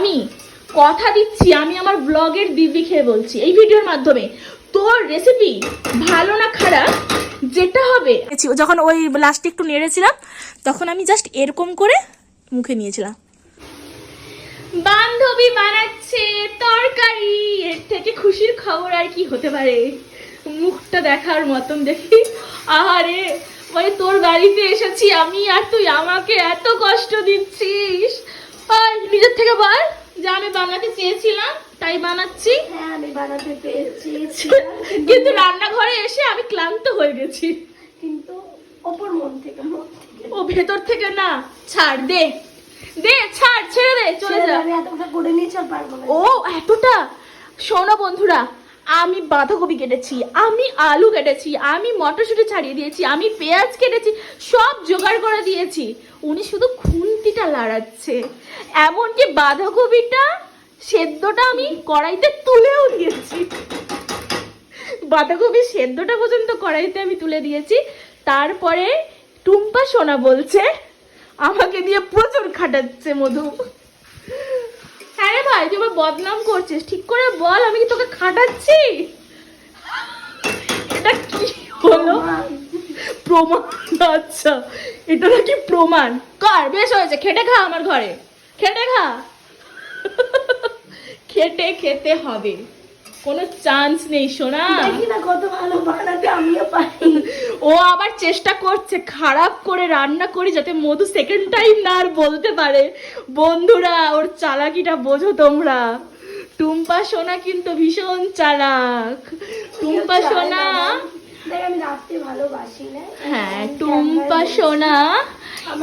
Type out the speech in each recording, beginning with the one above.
আমি কথা দিচ্ছি আমি আমার ব্লগের দিব্যি খেয়ে বলছি। এই ভিডিওর মাধ্যমে। তোর রেসিপি ভালো না খারাপ? যেটা হবে। যখন ওই লাস্টে একটু নেড়েছিলাম তখন আমি জাস্ট এরকম করে মুখে নিয়েছিলাম। বান্ধবী বানাচ্ছে তরকারি। এর থেকে খুশির খবর আর কি হতে পারে? মুখটা দেখার মতন দেখি। আহারে মানে তোর বাড়িতে এসেছি আমি আর তুই আমাকে এত কষ্ট দিচ্ছিস। আর নিজের থেকে বল যে আমি বানাতে চেয়েছিলাম তাই বানাচ্ছি। হ্যাঁ আমি বানাতে চেয়েছি কিন্তু রান্নাঘরে এসে আমি ক্লান্ত হয়ে গেছি। কিন্তু অপর মন থেকে মন থেকে। ও ভেতর থেকে না ছাড় দে। দে ছাড় ছেড়ে দে চলে যা। আমি এতটা করে নিয়ে চল পারব ও এতটা? শোনো বন্ধুরা আমি বাঁধাকপি কেটেছি, আমি আলু কেটেছি, আমি মটরশুঁটি ছাড়িয়ে দিয়েছি, আমি পেঁয়াজ কেটেছি, সব জোগাড় করে দিয়েছি। উনি শুধু খুন্তিটা লাড়াচ্ছে। এমনকি বাঁধাকপিটা সেদ্ধটা আমি কড়াইতে তুলেও দিয়েছি। বাঁধাকপি সেদ্ধটা পর্যন্ত কড়াইতে আমি তুলে দিয়েছি। তারপরে টুম্পা সোনা বলছে, আমাকে দিয়ে প্রচুর খাটাচ্ছে মধু। ভাই, তুই আমার বদনাম করছিস। ঠিক করে বল, আমি কি তোকে খাটাচ্ছি? এটা কি হলো? প্রমাণ আচ্ছা এটা নাকি প্রমাণ? কর? বেশ হয়েছে, খেটে খা আমার ঘরে। খেটে খা। খেটে খেতে হবে। কোনো চান্স নেই, সোনা। দেখি না কত ভালো বানাতে আমিও পারি। ও আবার চেষ্টা করছে খারাপ করে রান্না করি যাতে মধু সেকেন্ড টাইম না আর বলতে পারে। বন্ধুরা ওর চালাকিটা বোঝো তোমরা। টুম্পা সোনা কিন্তু ভীষণ চালাক। টুম্পা সোনা হ্যাঁ টুম্পা সোনা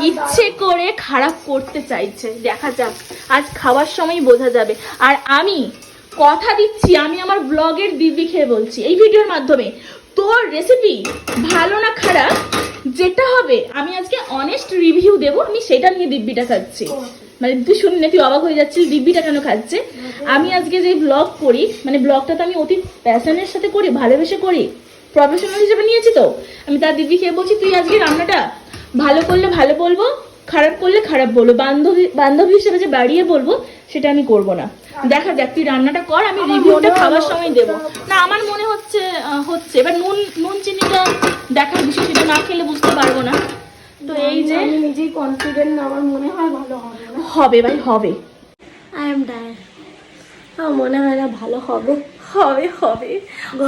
ইচ্ছে করে খারাপ করতে চাইছে। দেখা যাক আজ খাওয়ার সময় বোঝা যাবে। আর আমি কথা দিচ্ছি আমি আমার ব্লগের দিব্যি খেয়ে বলছি। এই ভিডিওর মাধ্যমে তোর রেসিপি ভালো না খারাপ? যেটা হবে, আমি আজকে অনেস্ট রিভিউ দেব, আমি সেটা নিয়ে দিব্যিটা খাচ্ছি। মানে তুই শুনলে তুই অবাক হয়ে যাচ্ছিস, দিব্যিটা কেন খাচ্ছে? আমি আজকে যে ব্লগ করি মানে ব্লগটা তো আমি অতি প্যাশনের সাথে করি, ভালোবেসে করি প্রফেশনাল হিসেবে নিয়েছি তো। আমি তার দিব্যি খেয়ে বলছি, তুই আজকে রান্নাটা ভালো করলে ভালো বলব খারাপ করলে খারাপ বলব। বান্ধবী বান্ধবী হিসেবে যে বাড়িয়ে বলব সেটা আমি করব না। দেখা যাক তুই রান্নাটা কর আমি রিভিউটা খাওয়ার সময় দেবো। না আমার মনে হচ্ছে হচ্ছে। এবার নুন নুন চিনিটা দেখার বিষয় সেটা না খেলে বুঝতে পারব না। তো এই যে আমি নিজেই কনফিডেন্ট না আমার মনে হয় ভালো হবে হবে ভাই হবে। আই এম টায়ার্ড আমার মনে হয় না ভালো হবে। হবে হবে।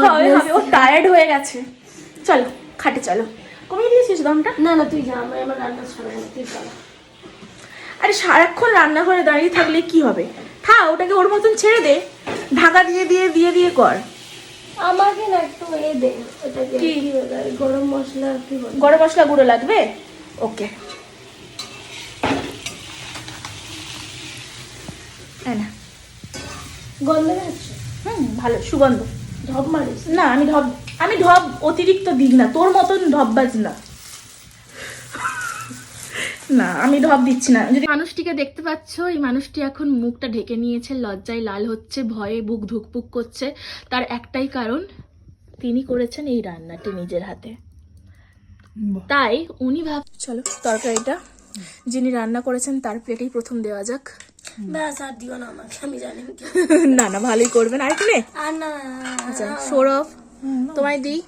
হবে হবে। ও টায়ার্ড হয়ে গেছে। চলো খাটে চলো। কমিয়ে দিয়েছিস দমটা? না না তুই যা আমি আমার রান্না ছাড়বো তুই চল। আরে সারাক্ষণ রান্নাঘরে দাঁড়িয়ে থাকলে কি হবে? থা ওটাকে ওর মতন ছেড়ে দে। ঢাকা দিয়ে দিয়ে দিয়ে দিয়ে কর। আমাকে না একটু এ দে এটাকে কি? গরম মশলা কি গরম মশলা গুঁড়ো লাগবে? ওকে। না। গন্ধ হুম ভালো সুগন্ধ। ঢপ মারিস? না আমি ঢব আমি ঢব অতিরিক্ত দিই না তোর মতন ঢববাজ না। না আমি ঢব দিচ্ছি না। যদি মানুষটিকে দেখতে পাচ্ছ এই মানুষটি এখন মুখটা ঢেকে নিয়েছে লজ্জায় লাল হচ্ছে ভয়ে বুক ধুকপুক করছে। তার একটাই কারণ তিনি করেছেন এই রান্নাটি নিজের হাতে। তাই উনি ভাব চলো তরকারিটা। যিনি রান্না করেছেন তার প্লেটেই প্রথম দেওয়া যাক। ব্যাস আর দিও না আমাকে আমি জানি। না না ভালোই করবেন। আর নে? আর না, আচ্ছা সৌরভ। তোমায় দিই?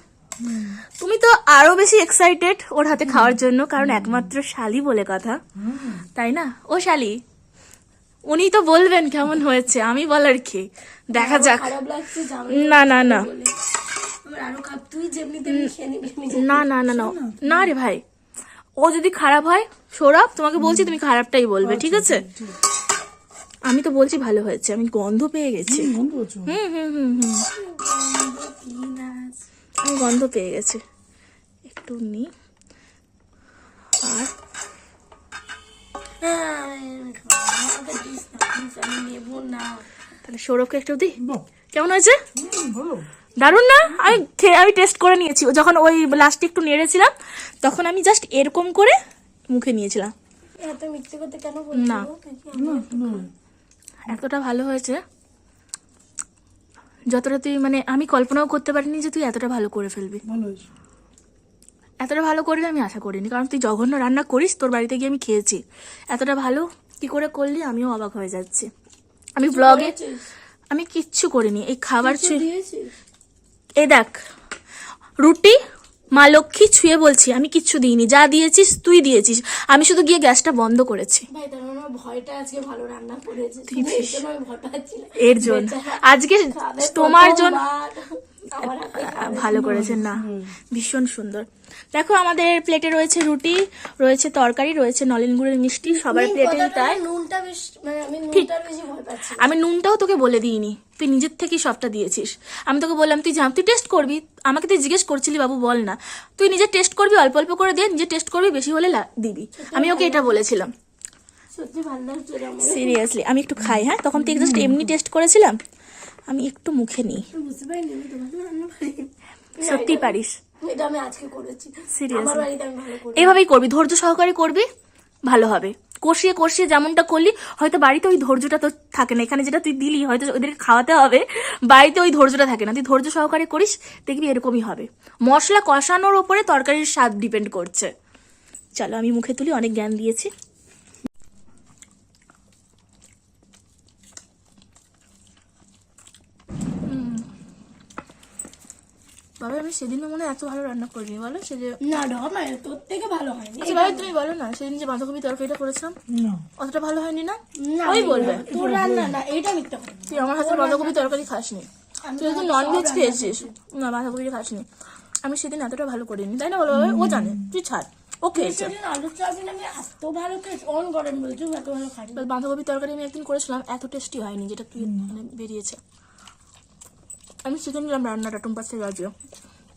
তুমি তো আরও বেশি এক্সাইটেড ওর হাতে খাওয়ার জন্য কারণ একমাত্র শালি বলে কথা। তাই না? ও শালি উনি তো বলবেন কেমন হয়েছে আমি বলার কি? দেখা যাক। না না না। না না না না। না রে ভাই ও যদি খারাপ হয় সৌরভ তোমাকে বলছি তুমি খারাপটাই বলবে ঠিক আছে? আমি তো বলছি ভালো হয়েছে আমি গন্ধ পেয়ে গেছি। হুম হুম হুম হুম আমি গন্ধ পেয়ে গেছি। একটু নি। আর? হ্যাঁ, তাহলে সৌরভকে একটু দিই কেমন হয়েছে? দারুণ না? আমি আমি টেস্ট করে নিয়েছি। যখন ওই লাস্টে একটু নেড়েছিলাম তখন আমি জাস্ট এরকম করে মুখে নিয়েছিলাম। এত মিথ্যে কথা কেন না। এতটা ভালো হয়েছে যতটা তুই মানে আমি কল্পনাও করতে পারিনি যে তুই এতটা ভালো করে ফেলবি। এতটা ভালো করবি আমি আশা করিনি কারণ তুই জঘন্য রান্না করিস তোর বাড়িতে গিয়ে আমি খেয়েছি। এতটা ভালো কি করে করলি আমিও অবাক হয়ে যাচ্ছি। আমি ব্লগে আমি কিচ্ছু করিনি এই খাবার এ দেখ রুটি মা লক্ষ্মী ছুঁয়ে বলছি আমি কিচ্ছু দিইনি যা দিয়েছিস তুই দিয়েছিস। আমি শুধু গিয়ে গ্যাসটা বন্ধ করেছি। ভাই তার মানে ভয়টা আজকে ভালো রান্না করেছে। এর জন্য। আজকে তোমার জন্য ভালো করেছেন না। ভীষণ সুন্দর। দেখো আমাদের প্লেটে রয়েছে রুটি রয়েছে তরকারি রয়েছে নলেন গুড়ের মিষ্টি সবার প্লেটে তাই। নুনটা বেশ মানে আমি নুনটাও তোকে বলে দিইনি তুই নিজের থেকেই সবটা দিয়েছিস। আমি তোকে বললাম তুই যা তুই টেস্ট করবি আমাকে তুই জিজ্ঞেস করছিলি বাবু বল না। তুই নিজে টেস্ট করবি অল্প অল্প করে দে নিজে টেস্ট করবি বেশি হলে দিবি। আমি ওকে এটা বলেছিলাম। সিরিয়াসলি আমি একটু খাই হ্যাঁ? তখন তুই জাস্ট এমনি টেস্ট করেছিলাম? আমি একটু মুখে নিই। সত্যি পারিস। এটা আমি আজকে করেছি। এভাবেই করবি ধৈর্য সহকারে করবি ভালো হবে। কষিয়ে কষিয়ে যেমনটা করলি হয়তো বাড়িতে ওই ধৈর্যটা তো থাকে না। এখানে যেটা তুই দিলি হয়তো ওদেরকে খাওয়াতে হবে বাড়িতে ওই ধৈর্যটা থাকে না। তুই ধৈর্য সহকারে করিস দেখবি এরকমই হবে। মশলা কষানোর ওপরে তরকারির স্বাদ ডিপেন্ড করছে। চলো আমি মুখে তুলি অনেক জ্ঞান দিয়েছি। বাবা আমি সেদিনও মনে এত ভালো রান্না করিনি বলো? সে যে না ঢমা তোর থেকে ভালো হয়নি। আচ্ছা ভাই তুমি বলো না সেদিন যে বাঁধাকপি তরকারিটা করেছিলাম অতটা ভালো হয়নি না? ওই বলবে। তোর রান্না না মিথ্যা তুই আমার হাতে বাঁধাকপি তরকারি খাসনি। তুই তো নন ভেজ খেয়েছিস। না বাঁধাকপি খাসনি। আমি সেদিন এতটা ভালো করিনি তাই না বলো ও জানে তুই ছাড় ও খেয়েছে। বাঁধাকপি তরকারি আমি একদিন করেছিলাম এত টেস্টি হয়নি যেটা তুই মানে বেরিয়েছে। আমি শিখে নিলাম রান্নাটা টুম্পার থেকে আজকে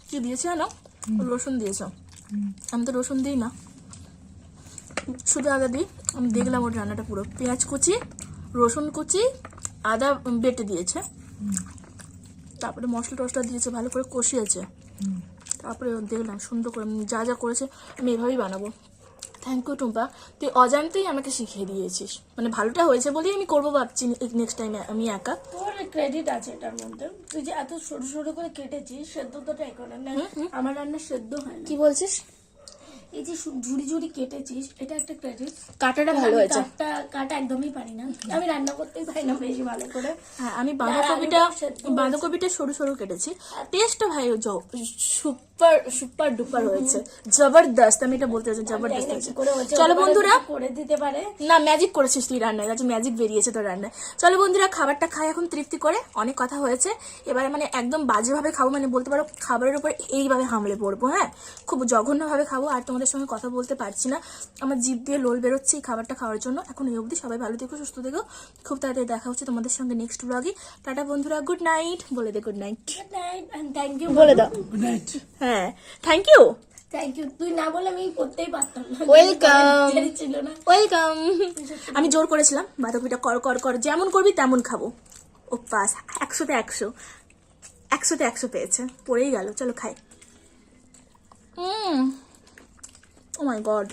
কি দিয়েছে না রসুন দিয়েছ। আমি তো রসুন দিই না। শুধু আদা দিই। আমি দেখলাম ওর রান্নাটা পুরো। পেঁয়াজ কুচি রসুন কুচি আদা বেটে দিয়েছে। তারপরে মশলা টসলা দিয়েছে ভালো করে কষিয়েছে। তারপরে দেখলাম সুন্দর করে যা যা করেছে আমি এভাবেই বানাবো। Thank you Tumpa. তুই অজান্তেই আমাকে শিখিয়ে দিয়েছিস। মানে ভালোটা হয়েছে বলেই আমি করব ভাবছি নেক্সট টাইম আমি একা। তোর ক্রেডিট আছে এটার মধ্যে। তুই যে এত সরু সরু করে কেটেছিস সেদ্ধ তো ট্রাই করে না। আমার রান্না সেদ্ধ হয় কি বলছিস? এই যে ঝুড়ি ঝুড়ি কেটেছিস এটা একটা ক্রেডিট কাটাটা ভালো হয়েছে। কাটা কাটা একদমই পারি না। আমি রান্না করতেই পারি না বেশি ভালো করে। হ্যাঁ আমি বাঁধাকপিটা। বাঁধাকপিটা সরু সরু কেটেছি। টেস্টটা ভাই সুপার সুপার ডুপার হয়েছে। জবরদস্ত আমি এটা বলতে চাইছি জবরদস্ত হয়েছে। চলো বন্ধুরা করে দিতে পারে? না ম্যাজিক করেছিস তুই রান্নায় আজ ম্যাজিক বেরিয়েছে তোর রান্নায়। চলো বন্ধুরা খাবারটা খাই এখন তৃপ্তি করে অনেক কথা হয়েছে। এবারে মানে একদম বাজেভাবে খাব মানে বলতে পারো খাবারের উপর এইভাবে হামলে পড়ব হ্যাঁ? খুব জঘন্যভাবে খাব আর তোমাদের সঙ্গে কথা বলতে পারছি না। আমার জিভ দিয়ে লোল বেরোচ্ছে এই খাবারটা খাওয়ার জন্য। এখন এই অবধি সবাই ভালো থেকো সুস্থ থেকো। খুব তাড়াতাড়ি দেখা হচ্ছে তোমাদের সঙ্গে নেক্সট ব্লগে টাটা বন্ধুরা গুড নাইট বলে দে good night good night and thank you বলে দাও। হ্যাঁ থ্যাংক ইউ থ্যাংক ইউ তুই না বলে আমি করতেই পারতাম ওয়েলকাম ছিল না। ওয়েলকাম আমি জোর করেছিলাম বাঁধাকপিটা কর কর কর যেমন করবি তেমন খাব। ও পাস একশোতে একশো। একশোতে একশো পেয়েছে পড়েই গেল চলো খাই। ও মাই গড